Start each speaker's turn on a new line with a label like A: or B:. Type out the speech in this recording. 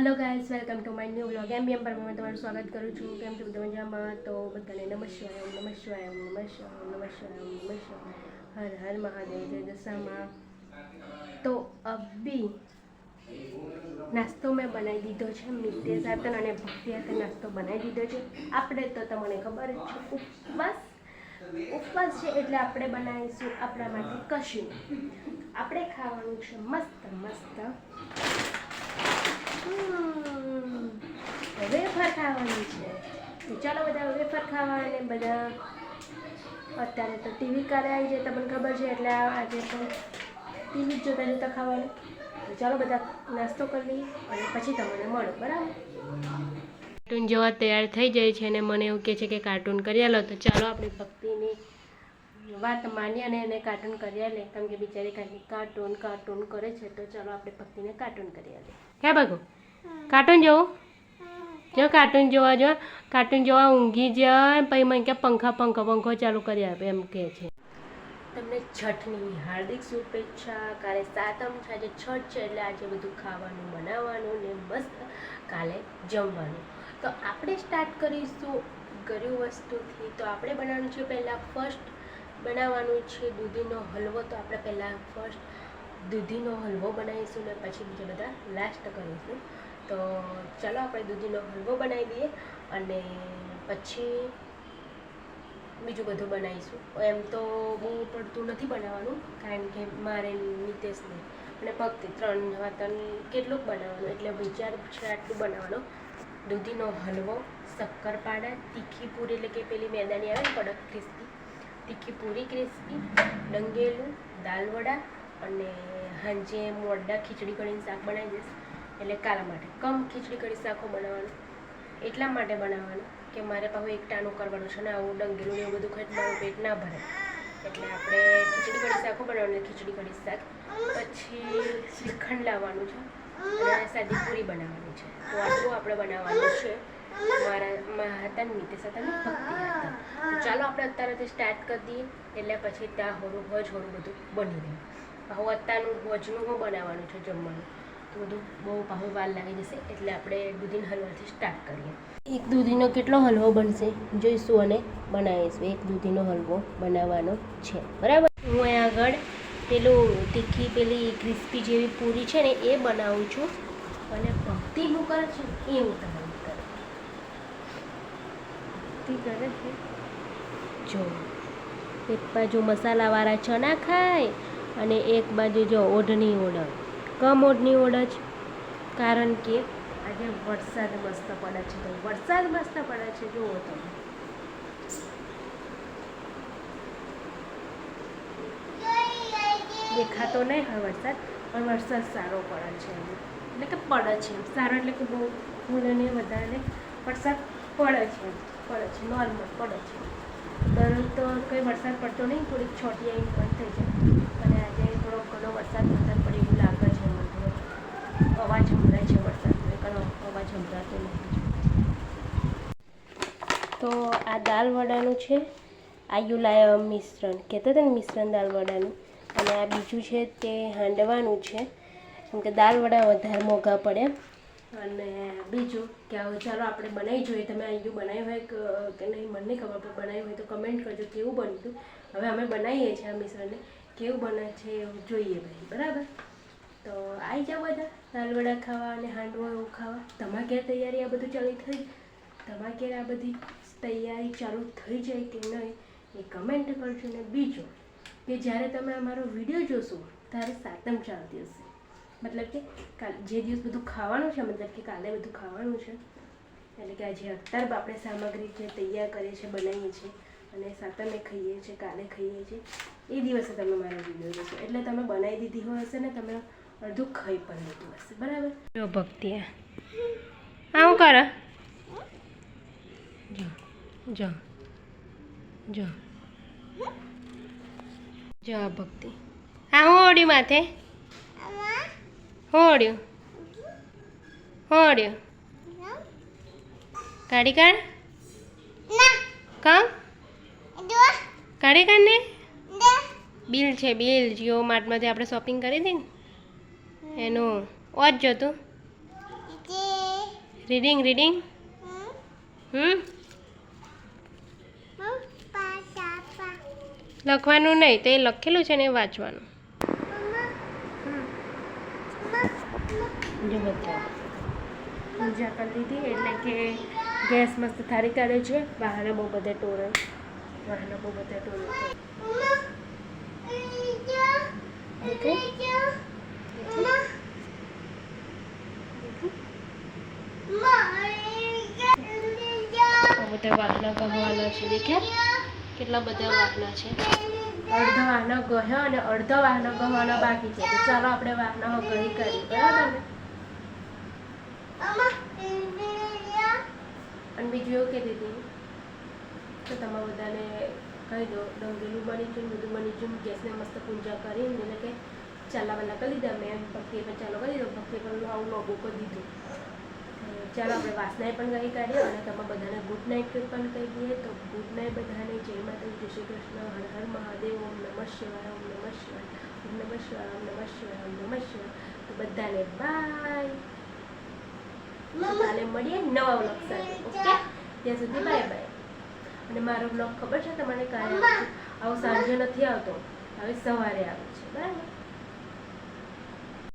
A: Hello guys welcome to my new vlog M M પર તમારું સ્વાગત કરું છું. કેમ છો બધા મજામાં? તો બધાને નમસ્કાર નમસ્કાર નમસ્કાર નમસ્કાર નમસ્કાર. હર હર મહાદેવ, જય દશામાં. તો અભી નાસ્તો મેં બનાવી દીધો છે મિત્ય સાતન અને ભક્તિ સાથે નાસ્તો બનાવી દીધો છે. આપણે તો તમને ખબર જ છે, ઉપવાસ. ઉપવાસ છે એટલે આપણે બનાવીશું આપણા માટે કશું. આપણે ખાવાનું છે મસ્ત મસ્ત વેફર ખાવાની છે. ચાલો બધા વેફર ખાવા અને બધા અત્યારે તો ટીવી કાલે આવી જાય, તમને ખબર છે, એટલે આજે તો ટીવી જ જોતા જોતા ખાવાનું. તો ચાલો બધા નાસ્તો કરી લઈએ અને પછી તમને મળો, બરાબર? કાર્ટૂન જોવા તૈયાર થઈ જાય છે અને મને એવું કહે છે કે કાર્ટૂન કરી લો તો ચાલો આપણી ભક્તિની વાત માની અને એને કાર્ટૂન કરી આલે કેમ કે બિચારી કાંઈ કાર્ટૂન કાર્ટૂન કરે છે તો ચાલો આપણે ભક્તિને કાર્ટૂન કરી આલે. ક્યાં ભાગો? કાર્ટૂન જોવું? જો કાર્ટૂન જોવા જો કાર્ટૂન જોવા ઊંઘી જાય પછી મને કે પંખા પંખો પંખો ચાલુ કરી આપે એમ કહે છે. તમને છઠની હાર્દિક શુભેચ્છા કાલે સાતમ છે આજે છઠ છે એટલે આજે બધું ખાવાનું બનાવવાનું ને મસ્ત કાલે જમવાનું. તો આપણે સ્ટાર્ટ કરીશું ગરીબ વસ્તુથી. તો આપણે બનાવવાનું છે પહેલાં ફર્સ્ટ બનાવવાનું છે, દૂધીનો હલવો તો આપણે પહેલાં ફર્સ્ટ દૂધીનો હલવો બનાવીશું ને પછી બીજા બધા લાસ્ટ કરીશું. તો ચાલો આપણે દૂધીનો હલવો બનાવી દઈએ અને પછી બીજું બધું બનાવીશું. એમ તો બહુ પડતું નથી બનાવવાનું, કારણ કે મારે નિતેશને અને ભક્તિ ત્રણ વાતન કેટલુંક બનાવવાનું, એટલે વિચાર છે આટલું બનાવવાનું. દૂધીનો હલવો શક્કરપાડા તીખી પૂરી, એટલે કે પેલી મેદાની આવે કડક ક્રિસ્પી તીખી પૂરી ક્રિસ્પી ડંગેલું દાલવડા અને હાંજે મોડા ખીચડી કઢીને શાક બનાવી દઈશ. એટલે કાલા માટે કમ ખીચડી કઢી શાકો બનાવવાનું. એટલા માટે બનાવવાનું કે મારે પાછું એકટાનું કરવાનું છે ને આવું ડંગેલું એવું બધું ખાઈ મારું પેટ ના ભરે. એટલે આપણે ખીચડી કઢી શાકો બનાવવાનું ખીચડી કઢી શાક. પછી શ્રીખંડ લાવવાનું છે અને સાદી પૂરી બનાવવાની છે. તો આટલું આપણે બનાવવાનું છે. મારા મારા હતા નીતિશ હતા ભક્તિ હતા. ચાલો આપણે અત્યારે સ્ટાર્ટ કરી દઈએ, એટલે પછી ત્યાં હોરું, હોજ હોરું બધું બની રહે હવે અત્યારનું હોજનું હું બનાવવાનું છે જમવાનું. તો બધું બહુ પાહુ વાર લાગી જશે, એટલે આપણે દૂધીના હલવાથી સ્ટાર્ટ કરીએ. એક દૂધીનો કેટલો હલવો બનશે? જોઈશું અને બનાવીશું. એક દૂધીનો હલવો બનાવવાનો છે. બરાબર? હું અહીંયા આગળ પેલું તીખી, પેલી ક્રિસ્પી જેવી પૂરી છે ને એ બનાવું છું. અને ભક્તિ હું કરું છું. એ હું તમને ભક્તિ કરે છે? જો એક બાજુ મસાલાવાળા ચણા ખાય અને એક બાજુ જો ઓઢની ઓઢ કમ ઓઢની ઓઢ કારણ કે આજે વરસાદ મસ્ત પડે છે. તો વરસાદ મસ્ત પડે છે જુઓ તમે. દેખાતો નહીં હોય વરસાદ પણ વરસાદ સારો પડે છે. એટલે કે પડે છે. સારો એટલે કે બહુ ફૂલને વધારે વરસાદ પડે છે. પડે છે નોર્મલ પડે છે. દર તો કંઈ વરસાદ પડતો નહીં, થોડીક છોટી આવી બંધ થઈ જાય. અને આજે થોડો ઘણો વરસાદ વરસાદ પડે એવું લાગે છે મને અવાજ સંભળાય છે વરસાદનો ઘણો અવાજ સંભળાતો નથી. તો આ દાલ વડાનું છે, આ યુલાય મિશ્રણ. કહેતા હતા ને મિશ્રણ દાલ વડાનું? અને આ બીજું છે તે હાંડવાનું છે. કેમ કે દાલ વડા વધારે મોંઘા પડે. અને બીજું કે હવે ચાલો આપણે બનાવી જોઈએ. તમે અહીંયું બનાવ્યું હોય કે- નહીં, મને ખબર, પણ બનાવ્યું હોય તો કમેન્ટ કરજો કેવું બન્યું હતું હવે અમે બનાવીએ છીએ આ મિશ્રણને. કેવું બને છે એવું જોઈએ ભાઈ, બરાબર? તો આવી જાઓ બધા દાલવડા ખાવા અને હાંડવો એવું ખાવા. તમારે ક્યાં તૈયારી આ બધું ચાલુ થઈ? તમારે ક્યારે આ બધી તૈયારી ચાલુ થઈ જાય કે નહીં? એ કમેન્ટ કરજો ને બીજું કે જ્યારે તમે અમારો વીડિયો જોશો, ત્યારે સાતમ ચાલતી હશે. મતલબ કે કાલ, જે દિવસ બધું ખાવાનું છે, મતલબ કે કાલે બધું ખાવાનું છે, એટલે કે આજે અત્યારે આપણે સામગ્રી જે તૈયાર કરીએ છીએ, બનાવીએ છીએ, અને સાતમે ખાઈએ છીએ, કાલે ખાઈએ છીએ, એ દિવસે તમે મારો વીડિયો જોશો. એટલે તમે બનાવી દીધી હોય હશે ને, તમે અડધું ખાઈ પણ લીધું હશે. બરાબર? જો ભક્તિ, હા. હું કરે? જો જો જો. જો, ભક્તિ. હા, હું ઓડી માથે. હું હોડ્યો કાઢી કાઢ કામ કાઢી કાઢ ને બિલ છે બિલ જીઓ માર્ટમાંથી આપણે શોપિંગ કરી હતી ને એનું ઓજ જો તું રીડિંગ રીડિંગ હમ લખવાનું નહીં તે લખેલું છે ને એ વાંચવાનું પૂજા કરી દીધી એટલે કે ગેસ મસ્ત થારી કાઢે છે. વાહને બહુ બધા ટોળે. બહાર બહુ બધા ટોળે. ઓકે. બધા વાહના ગવાના છે દેખ્યા? કેટલા બધા વાહના છે? અડધો વાહનો ગહ્યો અને અડધો વાહનો ગવાના બાકી છે. તો ચાલો આપણે વાહનો ગઈ કરીએ. બરાબર ને? અને બીજું એવું કહેતી હતી તો તમે બધાને કહી દો, ડંગેલું બની ચૂન બધું બની ચૂન ગેસને મસ્ત પૂજા કરીને એટલે કે ચાલા વાલા કરી દીધા, મેં ભક્તિ પણ ચાલો કરી દો ભક્તિ પણ આવું લોગો કરી દીધું. ચાલો આપણે વાસનાએ પણ ગઈ કાઢીએ અને તમે બધાને ગુડ નાઇટ પણ કહી દઈએ. તો ગુડ નાઇટ બધાને, જય માતા જય શ્રી કૃષ્ણ, હર હર મહાદેવ, ઓમ નમઃ શિવાય, ઓમ નમઃ શિવાય, ઓમ નમઃ શિવાય, ઓમ નમઃ શિવાય, ઓમ નમઃ શિવાય. તો બધાને બાય કાલે મળીએ નવા વ્લોગ સાથે ઓકે? ત્યાં સુધી બાય બાય. અને મારો બ્લોગ ખબર છે તમને કાલે આવે આવો સાંજે નથી આવતો. હવે સવારે આવે છે. બરાબર